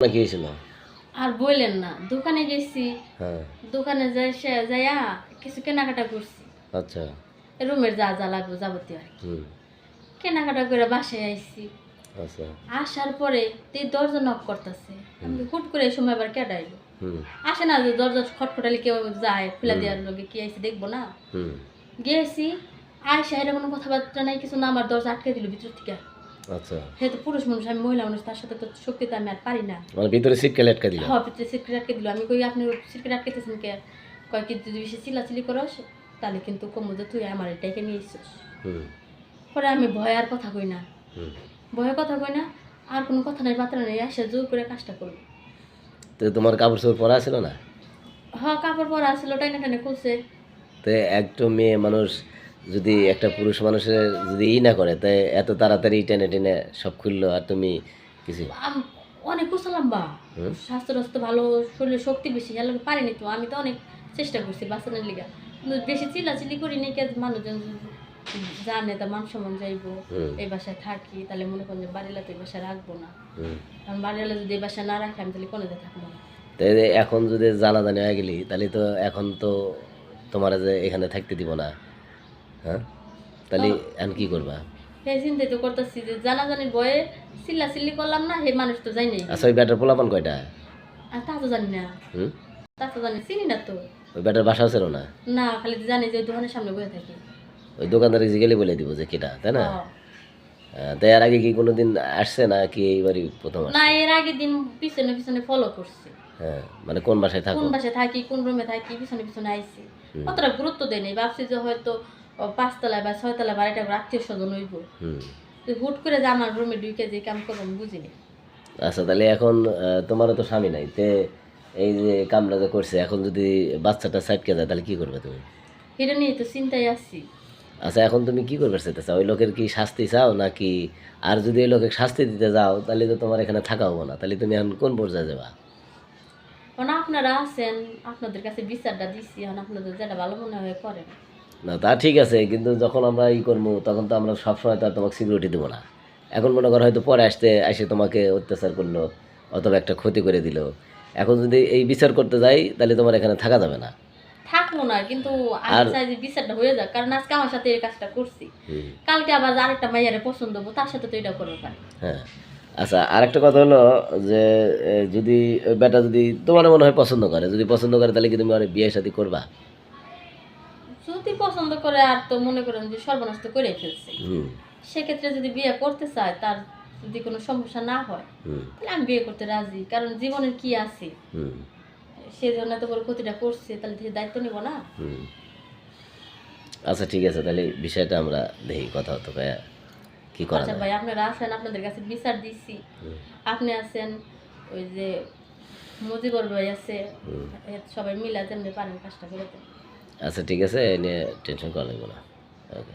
না কি হয়েছিল আর বললেন না দোকানে গেছি। হ্যাঁ। দোকানে যাই সে যাইয়া কিছু কেনাকাটা করছি। আচ্ছা। রুমের যা যা লাগবে যাবতীয় আর কি। হুম। কেনাকাটা করে বাসায় আইছি। আচ্ছা। আসার পরে তে দরজা নক করতেছে। আমি হুট করে এই সময় আবার কেডাইলো হুম। আসে না যে দরজা খটখটালে কেউ যায় খুলে দেওয়ার লোকে কি আইসি দেখব না। হুম। গেছি আয়সা এটা কোনো কথাবার্তা নাই কিছু না আমার দরজা আটকে দিল ভিতর থেকে। আচ্ছা। সে তো পুরুষ মানুষ আমি মহিলা মানুষ তার সাথে তো শক্তিতে আমি আর পারি না। মানে ভিতরে সিটকে লেটকা দিল? হ্যাঁ ভিতরে আটকে দিল। আমি কই আপনি সিক্রেট আটকেতেছেন কে? কয় কি যদি বেশি চিল্লাচিল্লি করস তাহলে কিন্তু কমু যে তুই আমার এটাকে নিয়ে এসছিস। হুম। পরে আমি ভয় আর কথা কই না। ভয়ে কথা কই না আর কোনো কথা নাই বার্তা নেই এসে জোর করে কাজটা করব। তো তোমার কাপড় চোপড় পরা ছিল না হ্যাঁ কাপড় পরা আসলো টাইনা টাইনা খুলছে। তো একটা মেয়ে মানুষ যদি একটা পুরুষ মানুষের যদি ই না করে তাই এত তাড়াতাড়ি টেনে টেনে সব খুললো আর তুমি কিছু? অনেক কুশলাম বা। স্বাস্থ্য টাস্থ্য ভালো শরীরে শক্তি বেশি হেলে পারিনি তো আমি তো অনেক চেষ্টা করছি বাঁচানোর লিগা। কিন্তু বেশি চিল্লাচিল্লি করি নি কে মানুষজন জানে তা মান সম্মান যাইবো। এই বাসায় থাকি তাহলে মনে করেন যে বাড়িলা তো এই বাসায় রাখব না। কারণ বাড়িওয়ালা যদি এই বাসায় না রাখে আমি তাহলে কোনোদিন থাকব না। তাই এখন যদি জানাজানি হয়ে গেলি তাহলে তো এখন তো তোমার যে এখানে থাকতে দিব না। হ্যাঁ? তাহলে এখন কি করবা? সেই চিন্তাই তো করতেছি যে জানাজানির বয়ে চিল্লা চিল্লি করলাম না হে মানুষ তো যাই নাই। আচ্ছা ওই ব্যাটার পোলাপান কয়টা? আর তা তো জানি না। হুম? তা তো জানি চিনি না তো। ওই ব্যাটার বাসাও ছিল না? না খালি জানি যে দোকানের সামনে বসে থাকি। ওই দোকানদারে জিগেলে বলে দিব যে কেটা তাই না? হ্যাঁ। হ্যাঁ, তাই আর আগে কি কোনোদিন আসছে না কি এইবারই প্রথম না এর আগের দিন পিছনে পিছনে ফলো করছি। হ্যাঁ মানে কোন বাসায় থাকো? কোন বাসায় থাকি কোন রুমে থাকি পিছনে পিছনে আইছি। অতটা গুরুত্ব দেয় নাই ভাবছি যে হয়তো পাঁচতলায় বা ছয়তলায় বাড়িটা আত্মীয় স্বজন হইব। হুট করে যে আমার রুমে ঢুকে যে কাম করব আমি বুঝিনি আচ্ছা তাহলে এখন তোমারও তো স্বামী নাই তে এই যে কামটা যে করছে এখন যদি বাচ্চাটা সাইডকে যায় তাহলে কি করবে তুমি? এটা নিয়ে তো চিন্তায় আসছি আচ্ছা এখন তুমি কি করবে চাইতে চাও ওই লোকের কি শাস্তি চাও নাকি আর যদি ওই লোকের শাস্তি দিতে যাও তাহলে তো তোমার এখানে থাকা হব না। তাহলে তুমি এখন কোন পর্যায়ে যাবা? কারণ আপনারা আছেন আপনাদের কাছে বিচারটা দিচ্ছি এখন আপনাদের যেটা ভালো মনে হয় করেন। না তা ঠিক আছে কিন্তু যখন আমরা ই করব তখন তো আমরা সবসময় তো আর তোমাকে সিকিউরিটি দেবো না। এখন মনে করো হয়তো পরে আসতে এসে তোমাকে অত্যাচার করল অথবা একটা ক্ষতি করে দিল। এখন যদি এই বিচার করতে যাই তাহলে তোমার এখানে থাকা যাবে না। থাকব না কিন্তু আমি চাই যে বিচারটা হয়ে যাক কারণ আজকে আমার সাথে এই কাজটা করছি। কালকে আবার আরেকটা মাইয়ারে পছন্দ হব তার সাথে তো এটা করতে পারি হ্যাঁ। আচ্ছা আরেকটা কথা হলো যে যদি বেটা যদি তোমার মনে হয় পছন্দ করে যদি পছন্দ করে তাহলে কি তুমি আর বিয়ে শাদী করবা? যদি পছন্দ করে আর তো মনে করেন যে সর্বনাশ তো করে ফেলছে। সেক্ষেত্রে যদি বিয়ে করতে চায় তার যদি কোনো সমস্যা না হয় তাহলে আমি বিয়ে করতে রাজি। কারণ জীবনের কি আছে? সে জন্য এত বড় ক্ষতিটা করছে তাহলে সে দায়িত্ব নিব না। আচ্ছা ঠিক আছে তাহলে বিষয়টা আমরা দেখি কথা হতো ভাইয়া। কি করা আচ্ছা ভাই আপনারা আছেন আপনাদের কাছে বিচার হুম, আপনি আছেন ওই যে মুজিবর ভাই আছে সবাই মিলা যেমনি পারেন কাজটা করে আচ্ছা ঠিক আছে এ নিয়ে টেনশন করা লাগবে না। ওকে